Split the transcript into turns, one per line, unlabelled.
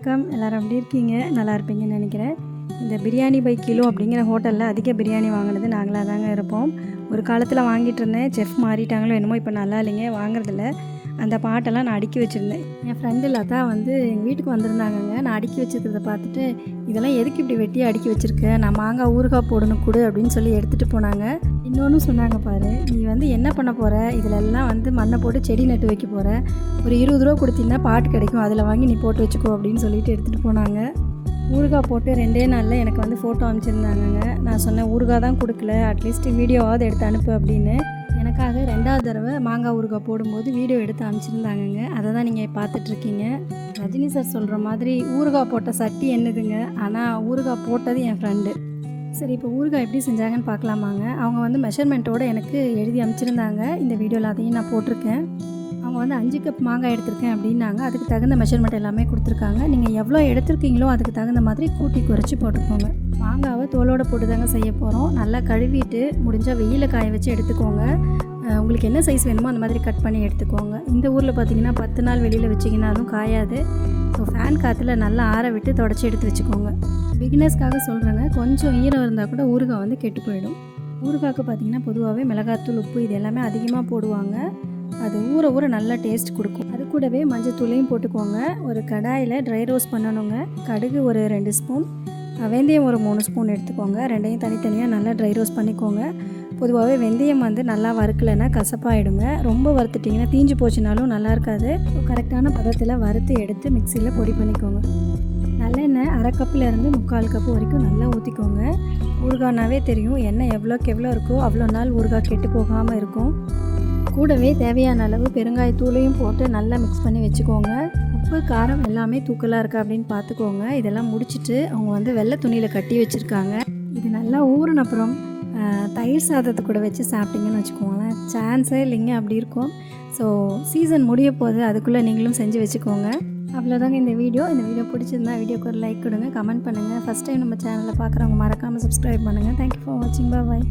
வணக்கம். எல்லோரும் எப்படி இருக்கீங்க? நல்லா இருப்பீங்கன்னு நினைக்கிறேன். இந்த பிரியாணி பை கிலோ அப்படிங்கிற ஹோட்டலில் அதிக பிரியாணி வாங்கினது நாங்களாக தாங்க இருப்போம். ஒரு காலத்தில் வாங்கிட்டு இருந்தேன். செஃப் மாறிட்டாங்களோ என்னமோ இப்போ நல்லா இல்லைங்க. வாங்குறதில்ல. அந்த பாட்டெல்லாம் நான் அடுக்கி வச்சுருந்தேன். என் ஃப்ரெண்டு லதா வந்து எங்கள் வீட்டுக்கு வந்திருந்தாங்கங்க. நான் அடுக்கி வச்சுருக்கிறத பார்த்துட்டு இதெல்லாம் எதுக்கு இப்படி வெட்டி அடுக்கி வச்சுருக்கேன் நான் மாங்காய் ஊறுகாய் போடணும் கொடு அப்படின்னு சொல்லி எடுத்துகிட்டு போனாங்க. இன்னொன்று சொன்னாங்க பாரு நீ வந்து என்ன பண்ண போகிற இதில் எல்லாம் வந்து மண்ணை போட்டு செடி நட்டு வைக்க போகிற ஒரு இருபது ரூபா கொடுத்தீங்கன்னா பாட்டு கிடைக்கும். அதில் வாங்கி நீ போட்டு வச்சுக்கோ அப்படின்னு சொல்லிட்டு எடுத்துகிட்டு போனாங்க. ஊறுகாய் போட்டு ரெண்டே நாளில் எனக்கு வந்து ஃபோட்டோ அனுப்பிச்சிருந்தாங்கங்க. நான் சொன்னேன் ஊறுகாய் தான் கொடுக்கல. அட்லீஸ்ட் வீடியோவாவது எடுத்து அனுப்பு அப்படின்னு. எனக்காக ரெண்டாவது தடவை மாங்காய் ஊறுகாய் போடும்போது வீடியோ எடுத்து அனுப்பிச்சிருந்தாங்கங்க. அதை தான் நீங்கள் பார்த்துட்ருக்கீங்க. ரஜினி சார் சொல்கிற மாதிரி ஊறுகாய் போட்ட சட்டி என்னதுங்க? ஆனால் ஊறுகாய் போட்டது என் ஃப்ரெண்டு சரி இப்போ ஊறுகாய் எப்படி செஞ்சாங்கன்னு பார்க்கலாமாங்க. அவங்க வந்து மெஷர்மெண்ட்டோடு எனக்கு எழுதி அனுப்பிச்சிருந்தாங்க. இந்த வீடியோவில் அதையும் நான் போட்டிருக்கேன். அவங்க வந்து அஞ்சு கப் மாங்காய் எடுத்திருக்கேன் அப்படின்னாங்க. அதுக்கு தகுந்த மெஷர்மெண்ட் எல்லாமே கொடுத்துருக்காங்க. நீங்கள் எவ்வளோ எடுத்திருக்கீங்களோ அதுக்கு தகுந்த மாதிரி கூட்டி குறைச்சி போட்டுக்கோங்க. மாங்காவை தோலோட போட்டு தாங்க செய்ய போகிறோம் நல்லா கழுவிட்டு முடிஞ்சால் வெயிலில் காய வச்சு எடுத்துக்கோங்க. உங்களுக்கு என்ன சைஸ் வேணுமோ அந்த மாதிரி கட் பண்ணி எடுத்துக்கோங்க. இந்த ஊரில் பார்த்தீங்கன்னா பத்து நாள் வெளியில் வச்சிங்கனாலும் காயாது. ஸோ ஃபேன் காற்றுல நல்லா ஆற விட்டு தொடச்சி எடுத்து வச்சுக்கோங்க. பிகினர்ஸ்க்காக சொல்கிறேங்க கொஞ்சம் ஈரம் இருந்தால் கூட ஊறுகாய் வந்து கெட்டு போயிடும். ஊறுகாய்க்கு பார்த்தீங்கன்னா பொதுவாகவே மிளகாத்தூள் உப்பு இது எல்லாமே அதிகமாக போடுவாங்க. அது ஊற ஊற நல்லா டேஸ்ட் கொடுக்கும். அது கூடவே மஞ்சத்தூளையும் போட்டுக்கோங்க. ஒரு கடாயில் ட்ரை ரோஸ்ட் பண்ணணுங்க. கடுகு ஒரு ரெண்டு ஸ்பூன் வெந்தயம் ஒரு மூணு ஸ்பூன் எடுத்துக்கோங்க. ரெண்டையும் தனித்தனியாக நல்லா ட்ரை ரோஸ்ட் பண்ணிக்கோங்க. பொதுவாகவே வெந்தயம் வந்து நல்லா வறுக்கலைன்னா கசப்பாயிடுங்க. ரொம்ப வறுத்துட்டிங்கன்னா தீஞ்சு போச்சுனாலும் நல்லா இருக்காது. கரெக்டான பதத்தில் வறுத்து எடுத்து மிக்சியில் பொடி பண்ணிக்கோங்க. நல்லெண்ணெய் அரை கப்புலேருந்து முக்கால் கப்பு வரைக்கும் நல்லா ஊற்றிக்கோங்க ஊறுகானாவே தெரியும் எண்ணெய் எவ்வளோக்கு எவ்வளோ இருக்கோ அவ்வளோ நாள் ஊறுகாய் கெட்டு போகாமல் இருக்கும். கூடவே தேவையான அளவு பெருங்காயத்தூளையும் போட்டு நல்லா மிக்ஸ் பண்ணி வச்சுக்கோங்க. உப்பு காரம் எல்லாமே தூக்கலாக இருக்கா அப்படின்னு பார்த்துக்கோங்க இதெல்லாம் முடிச்சிட்டு அவங்க வந்து வெள்ளை துணியில் கட்டி வச்சுருக்காங்க. இது நல்லா ஊறின அப்புறம் தயிர் சாதத்தை கூட வச்சு சாப்பிட்டீங்கன்னு வச்சுக்கோங்களேன். சான்ஸே இல்லைங்க அப்படி இருக்கும். ஸோ சீசன் முடிய போது அதுக்குள்ளே நீங்களும் செஞ்சு வச்சுக்கோங்க. அவ்வளோதாங்க இந்த வீடியோ. இந்த வீடியோ பிடிச்சிருந்தா வீடியோக்கு ஒரு லைக் கொடுங்க. கமெண்ட் பண்ணுங்கள் ஃபஸ்ட் டைம் நம்ம சேனலில் பார்க்குறவங்க மறக்காமல் சப்ஸ்கிரைப் பண்ணுங்கள் தேங்க்யூ ஃபார் வாட்சிங் பாய்